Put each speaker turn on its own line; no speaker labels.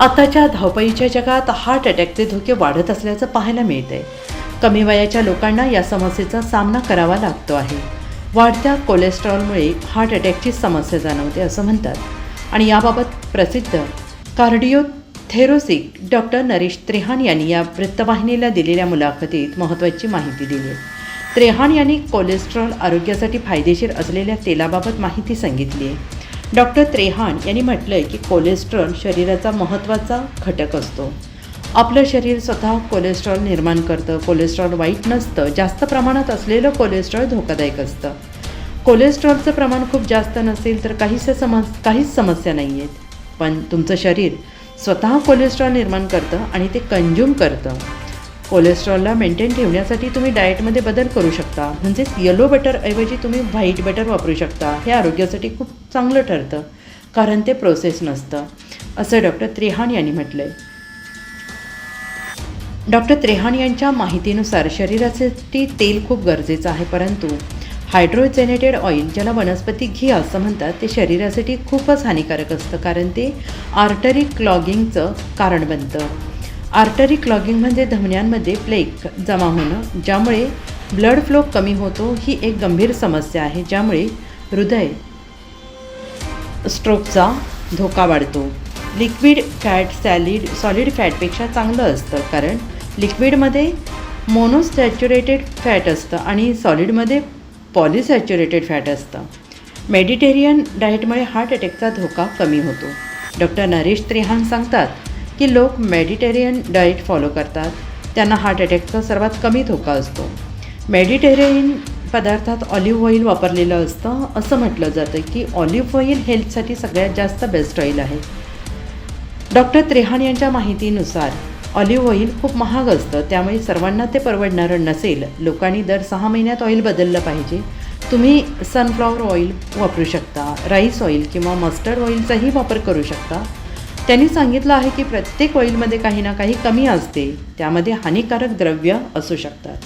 आताच्या धावपळीच्या जगात हार्ट अटॅकचे धोके वाढत असल्याचं पाहायला मिळतंय. कमी वयाच्या लोकांना या समस्येचा सामना करावा लागतो आहे. वाढत्या कोलेस्ट्रॉलमुळे हार्ट अटॅकची समस्या जाणवते असं म्हणतात. आणि याबाबत प्रसिद्ध कार्डिओथेरोसिक डॉक्टर नरेश त्रेहान यांनी या वृत्तवाहिनीला दिलेल्या मुलाखतीत महत्त्वाची माहिती दिली आहे. त्रेहान यांनी कोलेस्ट्रॉल आरोग्यासाठी फायदेशीर असलेल्या तेलाबाबत माहिती सांगितली आहे. डॉक्टर त्रेहान यांनी म्हटलं आहे की कोलेस्ट्रॉल शरीराचा महत्त्वाचा घटक असतो. आपलं शरीर स्वतः कोलेस्ट्रॉल निर्माण करतं. कोलेस्ट्रॉल वाईट नसतं. जास्त प्रमाणात असलेलं कोलेस्ट्रॉल धोकादायक असतं. कोलेस्ट्रॉलचं प्रमाण खूप जास्त नसेल तर काहीच समस काहीच समस्या नाही आहेत पण तुमचं शरीर स्वतः कोलेस्ट्रॉल निर्माण करतं आणि ते कंज्यूम करतं. कोलेस्ट्रॉलला मेंटेन ठेवण्यासाठी तुम्ही डाएटमध्ये बदल करू शकता. म्हणजेच येलो बटरऐवजी तुम्ही व्हाईट बटर वापरू शकता. हे आरोग्यासाठी खूप चांगलं ठरतं. कारण ते प्रोसेस नसतं. असं डॉक्टर त्रेहान यांनी म्हटलं आहे डॉक्टर त्रेहान यांच्या माहितीनुसार शरीरासाठी तेल खूप गरजेचं आहे. परंतु हायड्रोजेनेटेड ऑइल ज्याला वनस्पती घी असं म्हणतात ते शरीरासाठी खूपच हानिकारक असतं. कारण ते आर्टरी क्लॉगिंगचं कारण बनतं. आर्टरी क्लॉगिंग म्हणजे धमन्यांमध्ये प्लेक जमा होणं ज्यामुळे ब्लड फ्लो कमी होतो ही एक गंभीर समस्या आहे ज्यामुळे हृदय स्ट्रोकचा धोका वाढतो. लिक्विड फॅट सॅलिड सॉलिड फॅटपेक्षा चांगलं असतं कारण लिक्विडमध्ये मोनोसॅच्युरेटेड फॅट असतं आणि सॉलिडमध्ये पॉलिसॅच्युरेटेड फॅट असतं. मेडिटेरियन डाएटमुळे हार्ट अटॅकचा धोका कमी होतो. डॉक्टर नरेश त्रेहान सांगतात की लोक मेडिटेरियन डाएट फॉलो करतात. त्यांना हार्ट अटॅकचा सर्वात कमी धोका असतो. मेडिटेरियन पदार्थात ऑलिव्ह ऑइल वापरलेलं असतं. असं म्हटलं जातं की ऑलिव्ह ऑइल हेल्थसाठी सगळ्यात जास्त बेस्ट ऑइल आहे. डॉक्टर त्रेहान यांच्या माहितीनुसार ऑलिव्ह ऑइल खूप महाग असतं. त्यामुळे सर्वांना ते परवडणारं नसेल. लोकांनी दर सहा महिन्यात ऑइल बदललं पाहिजे. तुम्ही सनफ्लॉवर ऑइल वापरू शकता राईस ऑइल किंवा मस्टर्ड ऑइलचाही वापर करू शकता. त्यांनी सांगितलं आहे की प्रत्येक ऑइलमध्ये काही ना काही कमी असते. त्यामध्ये हानिकारक द्रव्य असू शकतात.